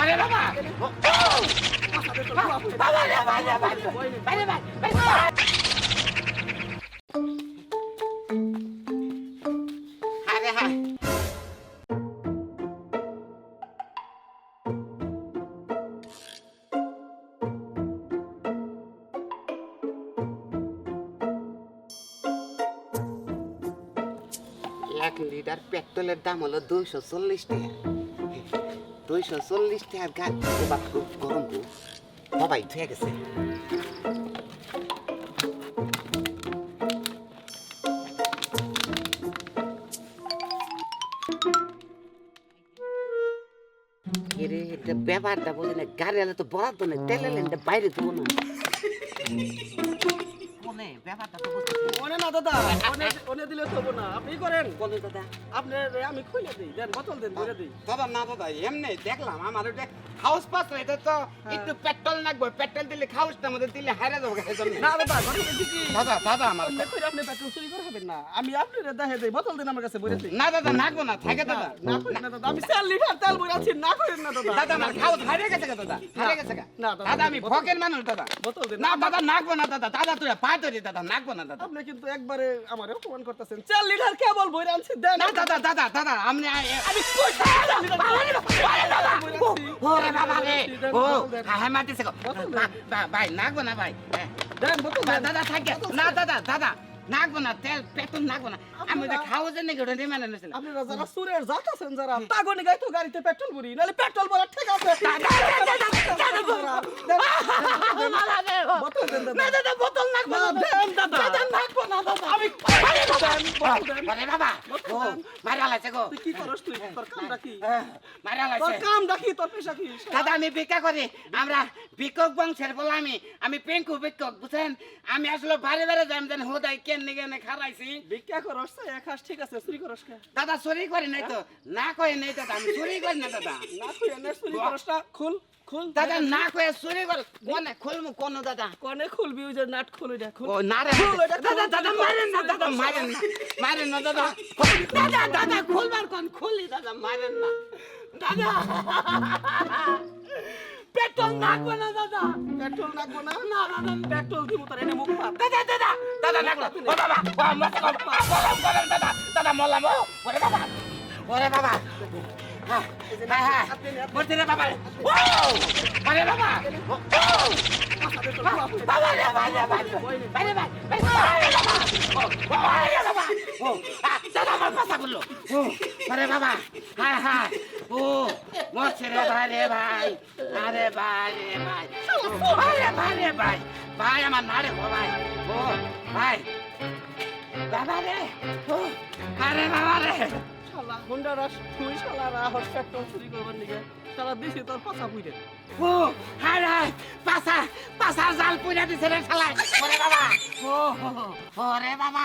আরে বাবা এক লিটার পেট্রোলের দাম হলো দুইশো চল্লিশ টাকা। দুইশো চল্লিশ টাকার গাছ এবার খুব গরম সবাই ধুয়ে গেছে। ব্যাপারটা বলি না গাড়ি এলে তো বরাদ্দ নেই তেল বাইরে দেবো না। ব্যাপারটা তো বুঝতেছি। ওনে না দাদা ওনে ওনে দিলে হব না। আপনি করেন। বলো দাদা। আপনি আমি খুলে দিই। দেন বোতল দেন করে দিই। দাদা না দাদা এমনি দেখলাম আমার ওটা হাউস পাস এটা তো একটু পেট্রোল লাগবে। পেট্রোল দিলে খাউসটা মধ্যে দিলে হারে যাব না দাদা ঘরে বলছি কি দাদা দাদা আমার আপনি পেট্রোল চুরি করে না। আমি আপনি দেখে দেই বোতল দেন আমার কাছে বলে দিই। না দাদা নাগবো না থাকে দাদা। না করেন না দাদা আমি 4 লিটার তেল বই আছি না করেন না দাদা। দাদা আমার খাউস হারিয়ে গেছে দাদা হারিয়ে গেছে না, দাদা, আমি বোতল- মানুষ দাদা। বোতল দেন। না দাদা নাগবো না দাদা দাদা তুই পা ধরি দাদা নাগবো না দাদা আপনি কিন্তু একবারে আমার অপমান করতেছেন 4 লিটার কেবল বই আনছি দেন না দাদা দাদা দাদা আমি আমি কই ওরে বাবা রে ও হ্যাঁ মাটিছে গো বা- বা- ভাই নাগবো না ভাই হ্যাঁ। দেন দাদা থাকে না দাদা দাদা নাগবো না তেল পেট্রোল নাগবো না আমি ওটা খাওয়া জন্য ওটা নিয়ে নিয়েছিলাম আপনারা যারা সুরের জাত আছেন যারা গাড়িতে পেট্রোল ভরি নালে পেট্রোল ভরা ঠিক আছে দেন দাদা। না দাদা বোতল নাগবো না, দেন দাদা। দাদা নাগবো না দাদা। আমি আরে বাবা দেন, দেন। আরে বাবা। ও মারা লাইছে গো। তুই কি করস তুই? তোর কামটা কি? মারা তোর লাইছে। কামটা তোর পেশা কি? দাদা আমি ভিক্ষা করি। আমরা ভিক্ষক বংশের বলে আমি আমি পেঙ্কু ভিক্ষক বুঝছেন? আমি আসলে বারে বারে যাই যেন হোদাই কেন নিগে খারাইছি। ভিক্ষা করস তো এক হাস ঠিক আছে চুরি করস কে? দাদা চুরি করি নাই তো। না কয়ে নাই দাদা আমি চুরি করি না দাদা। না তুই এনে চুরি করস খুল খুল। দাদা না কয়ে চুরি কর কোনে খুলমু কোন দাদা? কোনে খুলবি ওই যে নাট খুল ওইটা খুল। ও না রে খুল, খুল, দাদা দাদা খুল, মারেন না দাদা খুল, মারেন না মারেন না দাদা। দাদা দাদা খুলবার কোন খুলি দাদা মারেন না। দাদা। পেট্রোল নাকবো না দাদা। পেট্রোল লাগবো না? না দাদা পেট্রোল দিব তোর এনে মুখ পাপ দাদা দাদা দাদা লাগল ও বাবা ও কর গরম গরম দাদা দাদা মরলাম ও। ওরে বাবা ওরে বাবা। হ্যাঁ হ্যাঁ হ্যাঁ। বলছি রে বাবা ও আরে বাবা। ও বাবা রে বাবা রে বাবা বাইরে বাবা। আরে বাবা। ও দাদা আমার পাশা ও আরে বাবা। হ্যাঁ হ্যাঁ। ও মরছে রে ভাই রে ভাই। আরে ভাই রে ভাই। আরে ভাই রে ভাই ভাই। আমার না রে ভাই। ও ভাই। বাবা রে ও আরে বাবা রে। শালা হুন্ডা রাস তুই শালা রাহস পেট্রোল চুরি করবার নিগে শালা দিছি তোর পাছা ও হায় হায় পাশা পাশা জাল পুরা দিছে রে শালা। ওরে বাবা। ও ওরে বাবা।